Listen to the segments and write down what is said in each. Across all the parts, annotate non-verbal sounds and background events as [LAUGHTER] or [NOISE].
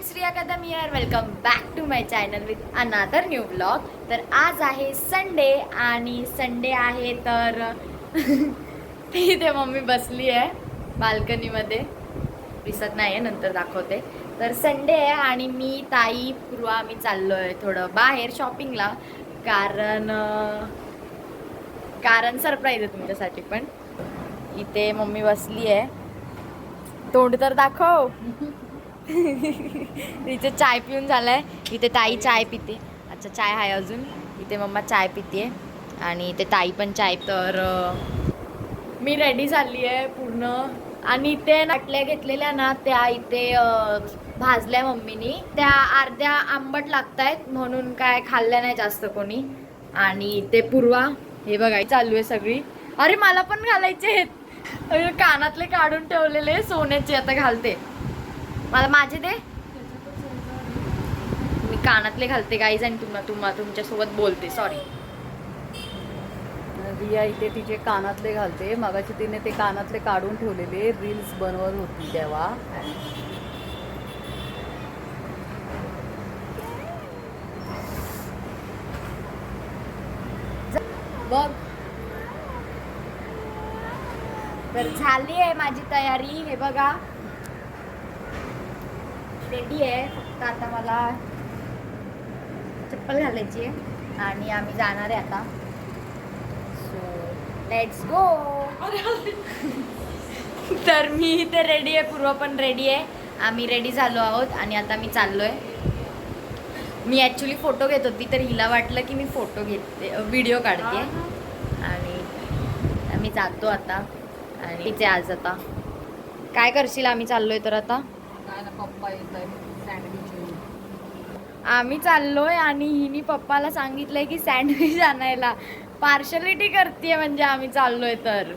It's Riya Kadam here welcome back to my channel with another new blog तर आज आहे Sunday आणि Sunday आहे तर [LAUGHS] इथे मम्मी बसली आहे बाल्कनीमध्ये दिसत नाही आहे नंतर दाखवते. तर संडे आहे आणि मी ताई पूर्वा आम्ही चाललो आहे थोडं बाहेर शॉपिंगला कारण कारण सरप्राईज आहे तुमच्यासाठी पण. इथे मम्मी बसली आहे. तोंड तर दाखव. [LAUGHS] [LAUGHS] इथे चाय पिऊन झालाय. इथे ताई चाय पिते. अच्छा चाय आहे अजून. इथे मम्मा चाय पिते आणि इथे ताई पण चाय तर मी रेडी झाली आहे पूर्ण. आणि इथे नाटल्या घेतलेल्या ना त्या इथे भाजल्या मम्मीनी. त्या अर्ध्या आंबट लागतायत म्हणून काय खाल्ल्या नाही जास्त कोणी. आणि इथे पूर्वा. हे बघाय चालू आहे सगळी. अरे मला पण घालायचे आहेत. अरे, कानातले काढून ठेवलेले सोन्याचे आता घालते. मला माझे दे. मी कानातले घालते गाईज आणि तुम्हाला तुम्हाला तुमच्यासोबत बोलते सॉरी रिया इथे तिचे कानातले घालते. मगाची तिने ते कानातले काढून ठेवलेले रील्स बनवत होती तेव्हा. बघ. तर झाली आहे माझी तयारी हे बघा. रेडी आहे. फक्त आता मला चप्पल घालायची आहे. आणि आम्ही जाणार आहे आता. सो लेट्स गो तर मी इथे रेडी आहे. पूर्व पण रेडी आहे. आम्ही रेडी झालो आहोत आणि आता मी चाललो आहे मी ॲक्च्युली फोटो घेत होती तर हिला वाटलं की मी फोटो घेते व्हिडिओ काढते. आणि आम्ही जातो आता. आणि तिचे आज आता. काय करशील? आम्ही चाललोय तर आता. पप्पा येत आहे सँडविच आम्ही चाललोय आणि हिनी पप्पाला सांगितलंय की सँडविच आणायला. पार्शलिटी करते म्हणजे आम्ही चाललोय तर.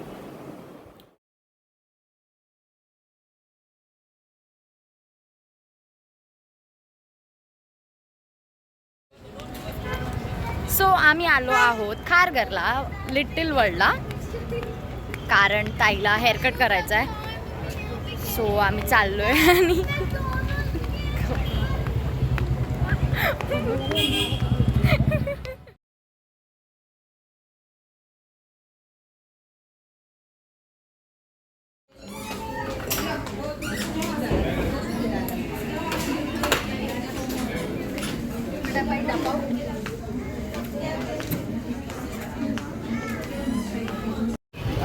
सो आम्ही आलो आहोत खारघरला लिटिल वर्ल्डला. कारण ताईला हेअरकट करायचा आहे สวยไม่จัดเลยนี่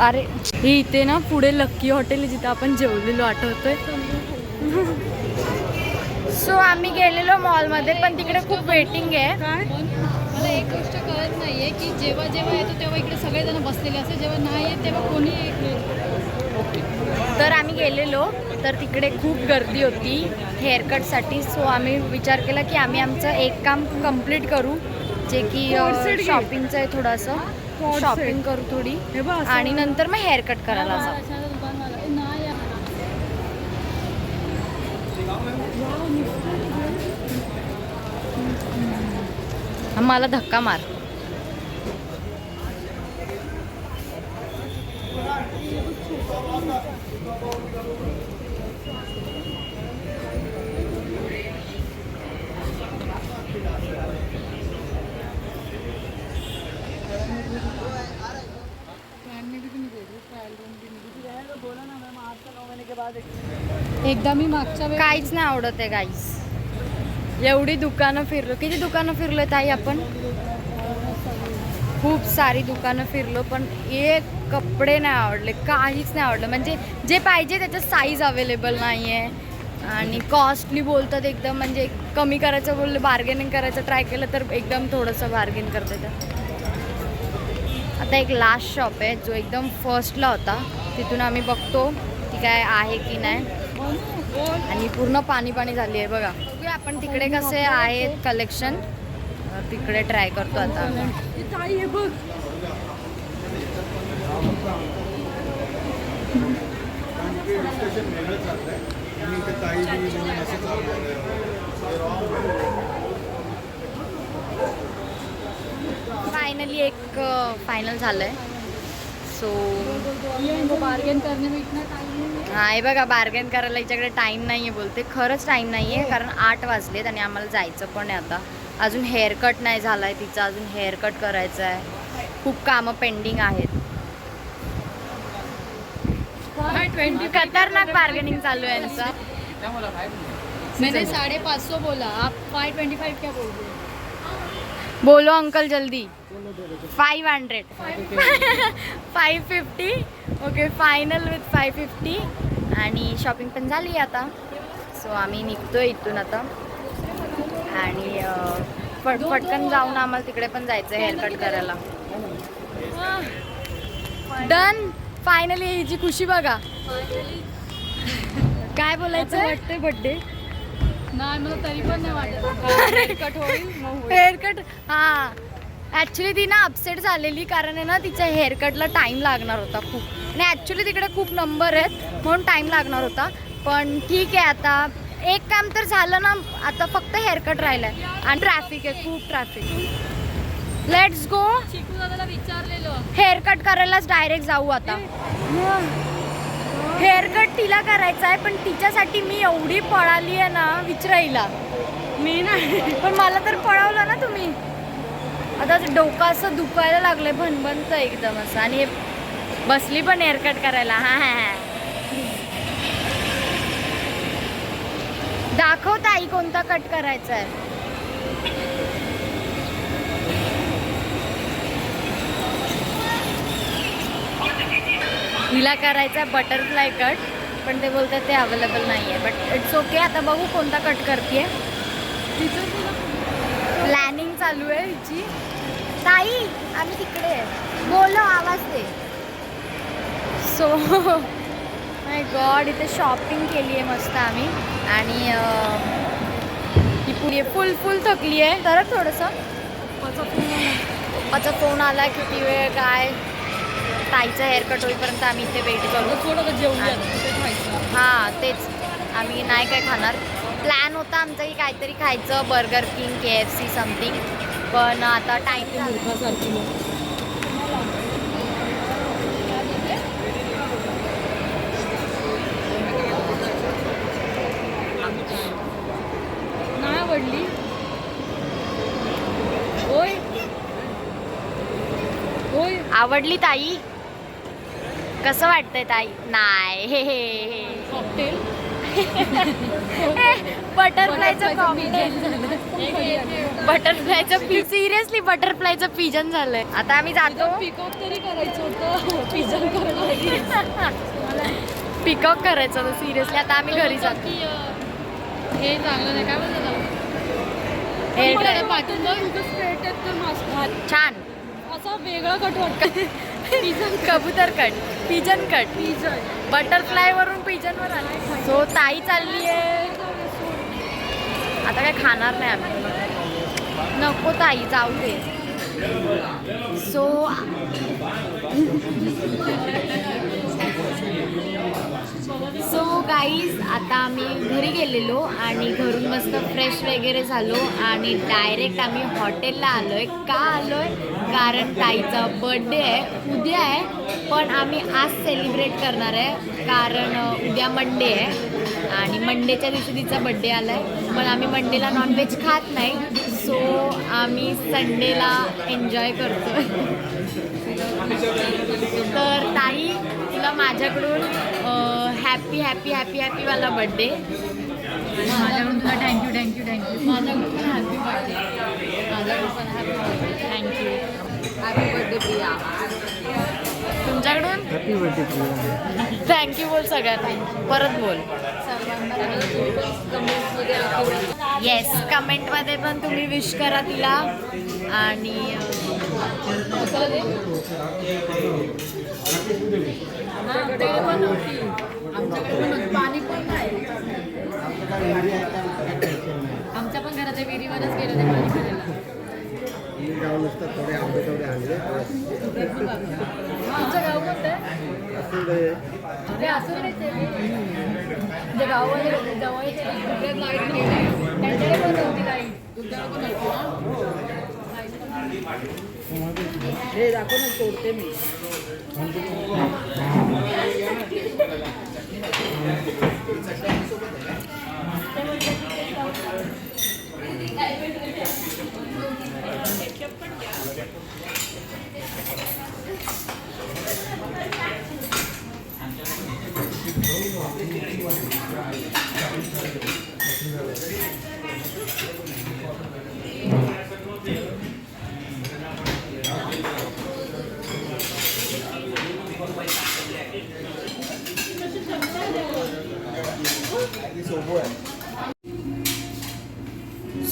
अरे हे इथे ना पुढे लक्की हॉटेल जिथं आपण जेवलेलो आठवतोय. सो आम्ही गेलेलो मॉलमध्ये पण तिकडे खूप वेटिंग आहे. मला एक गोष्ट कळत नाहीये की जेव्हा जेव्हा येतो तेव्हा इकडे सगळेजण बसलेले असते जेव्हा नाही येत तेव्हा कोणी तर आम्ही गेलेलो तर तिकडे खूप गर्दी होती हेअरकटसाठी सो आम्ही विचार केला की आम्ही आमचं एक काम कंप्लीट करू जे की शॉपिंगचं आहे थोडंसं. शॉपिंग करू थोडी. आणि नंतर मग हेअरकट करायला जाऊ मला धक्का मार. एकदा मी मागच्या काहीच नाही आवडत आहे गाईस एवढी दुकानं फिरलो. किती दुकानं फिरलो ताई आपण? खूप सारी दुकानं फिरलो पण एक कपडे नाही आवडले काहीच नाही आवडलं. म्हणजे जे पाहिजे त्याच्यात साईज अवेलेबल नाही आहे आणि कॉस्टली बोलतात एकदम म्हणजे कमी करायचं बोललं बार्गेनिंग करायचं ट्राय केलं तर एकदम थोडंसं बार्गेन करते तर आता एक लास्ट शॉप आहे जो एकदम फर्स्टला होता. तिथून आम्ही बघतो की काय आहे की नाही. आणि पूर्ण पाणी पाणी झाली आहे बघा. बघूया आपण तिकडे कसे आहेत कलेक्शन तिकडे ट्राय करतो आता फायनली एक फायनल झालंय. सो बार्गेन करणे में इतना टाइम नहीं है हा हे बघा बार्गेन करायला हिच्याकडे टाईम नाही आहे बोलते. खरंच टाईम नाही आहे कारण आठ वाजलेत आणि आम्हाला जायचं पण आहे आता. अजून हेअरकट नाही झाला आहे तिचा अजून हेअरकट करायचं आहे खूप कामं पेंडिंग आहेत. खतरनाक बार्गेनिंग चालू आहे यांचा मैंने साढ़े पाँच सौ बोला आप फाइव ट्वेंटी फाइव क्या बोल रहे हो? बोलो अंकल जल्दी. Five hundred five fifty okay final with five fifty आणि शॉपिंग पण झाली आहे आता. सो आम्ही निघतोय इथून आता. आणि पट पटकन जाऊन आम्हाला तिकडे पण जायचं आहे हेअरकट करायला डन फायनली हिची खुशी बघा. काय बोलायचं? वाटतंय बड्डे नाही मला तरी पण नाही वाटत. कट होईल मग होईल. हेअरकट हा. ॲक्च्युली ती ना अपसेट झालेली कारण आहे ना तिच्या हेअरकटला टाईम लागणार होता खूप. आणि ॲक्च्युली तिकडे खूप नंबर आहेत म्हणून टाईम लागणार होता. पण ठीक आहे आता. एक काम तर झालं ना आता फक्त हेअरकट राहिलंय. आणि ट्रॅफिक आहे खूप ट्रॅफिक लेट्स गो चिकू दादाला विचारलेलं. हेअरकट करायलाच डायरेक्ट जाऊ आता. हेअरकट तिला करायचा आहे पण तिच्यासाठी मी एवढी पळाली आहे ना विचारायला. मी नाही. पण मला तर पळवलं ना तुम्ही. आता डोकं असं दुखायला लागलंय भनभनचं एकदम असं. आणि बसली पण हेअरकट करायला. हा हा हा. दाखव आई कोणता कट करायचा आहे. हिला करायचा आहे बटरफ्लाय कट पण ते बोलतात ते अवेलेबल नाही आहे बट इट्स ओके आता बघू कोणता कट करते तिथून चालू आहे हिची ताई आम्ही तिकडे आहे. बोलो आवाज दे. सो माय गॉड इथे शॉपिंग केली आहे मस्त आम्ही. आणि ही पुरी फुल फुल थकली आहे. तर थोडंसं. पप्पाचा फोन आला. किती वेळ काय? ताईचा हेअरकट होईपर्यंत आम्ही इथे वेट करू. हां तेच. आम्ही नाही काय खाणार. प्लॅन होता आमचा की काहीतरी खायचं burger king K F C something पण आता टाईम मूर्खासारखी नाही आवडली. होय. होय. आवडली ताई? कसं वाटतंय ताई? नाही. हे हे हे बटरफ्लायचं बटरफ्लायचं पी सिरियसली बटरफ्लायचं पिजन झालंय. आता आम्ही जातो. पिकअप तरी करायचं होतं. पिझ्झा करायला पिकअप करायचं होतं सिरियसली आता आम्ही घरी जातो. हे चांगलं नाही. काय म्हणतात. छान. असा वेगळा पिझ्झा कबूतर cut pigeon cut pizza butterfly वरून पिजन वर आला. सो ताई चालली आहे. आता काय खाणार नाही आम्ही. नको ताई जाऊ दे. सो सो गाईज आता आम्ही घरी गेलेलो आणि घरून मस्त फ्रेश वगैरे झालो आणि डायरेक्ट आम्ही हॉटेलला आलोय. का आलोय? कारण ताईचा बर्थडे आहे. उद्या आहे पण आम्ही आज सेलिब्रेट करणार आहे. कारण उद्या मंडे आहे. आणि मंडेच्या दिवशी तिचा बड्डे आला आहे पण आम्ही मंडेला नॉनव्हेज खात नाही. सो आम्ही संडेला एन्जॉय करतो तर ताई तुला माझ्याकडून हॅपी हॅपी हॅपी हॅपीवाला बड्डे माझ्याकडून तुला थँक्यू थँक्यू थँक्यू माझ्याकडून पण हॅपी बर्थडे माझ्याकडून पण हॅपी बर्थडे थँक्यू तुमच्याकडून? Happy birthday Priya thank you बोल सगळ्यांना. परत बोल. येस कमेंटमध्ये पण तुम्ही विश करा तिला. आणि आमच्याकडे पण नव्हती आमच्याकडे पण नव्हती. पाणी पण नाही आमच्या पण घराच्या विहिरीवरच गेलो ते पाणी करायला जाऊन असतात थोडे आंबे तेवढे आणले. आमचं गाव कोणतं? आहे? असं ते. ते असं जे गावामध्ये जवळचे कुठे लाइट गेली. त्यांच्याकडे पण नव्हती लाइट. तुमच्याकडे पण नव्हती ना हे दाखव ना तोडते मी [LAUGHS]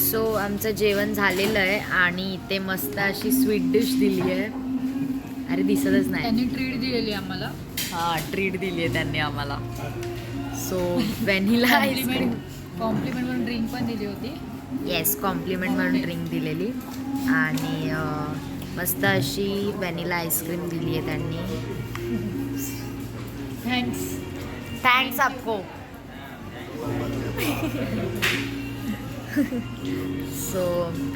सो आमचं जेवण झालेलं आहे आणि इथे मस्त अशी स्वीट डिश दिली आहे. अरे दिसतच नाही. त्यांनी ट्रीट दिलेली आम्हाला. हा ट्रीट दिली आहे त्यांनी आम्हाला. So vanilla ice cream complement म्हणून ड्रिंक पण दिली होती. येस कॉम्प्लिमेंट म्हणून ड्रिंक दिलेली. आणि मस्त अशी व्हॅनिला आईस्क्रीम दिली आहे त्यांनी. थँक्स थँक्स आपको. [LAUGHS] [LAUGHS] सो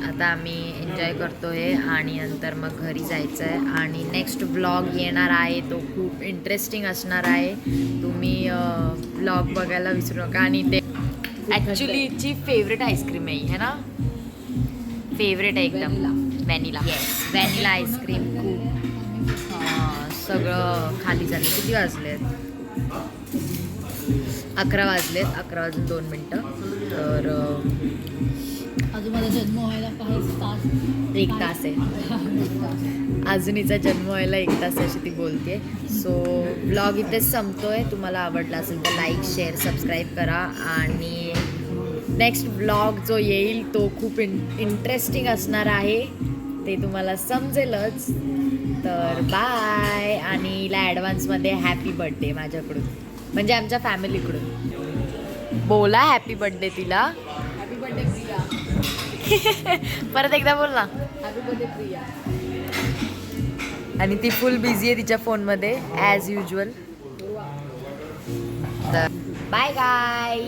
आता आम्ही एन्जॉय करतोय आणि नंतर मग घरी जायचं आहे आणि नेक्स्ट ब्लॉग येणार आहे. तो खूप इंटरेस्टिंग असणार आहे. तुम्ही ब्लॉग बघायला विसरू नका. आणि ते ॲक्च्युली हिची फेवरेट आईस्क्रीम आहे ही, ना? फेवरेट आहे एकदम. व्हॅनिला येस व्हॅनिला आईस्क्रीम खूप. सगळं खाली झालं. किती वाजले अकरा वाजलेत. अकरा वाजून दोन मिनटं. तर अजून माझा जन्म व्हायला काही तास. एक तास आहे. अजून हिचा जन्म व्हायला एक तास अशी ती बोलते सो ब्लॉग इथेच संपतोय. तुम्हाला आवडला असेल तर लाईक शेअर सबस्क्राईब करा. आणि नेक्स्ट ब्लॉग जो येईल तो खूप इन इंटरेस्टिंग असणार आहे. ते तुम्हाला समजेलच. तर बाय आणि हिला ॲडव्हान्समध्ये हॅपी बर्थडे माझ्याकडून. म्हणजे आमच्या फॅमिलीकडून बोला हॅपी बर्थडे तिला. [LAUGHS] परत एकदा बोल ना. आणि ती फुल बिझी आहे तिच्या फोनमध्ये ॲज युजल बाय गाय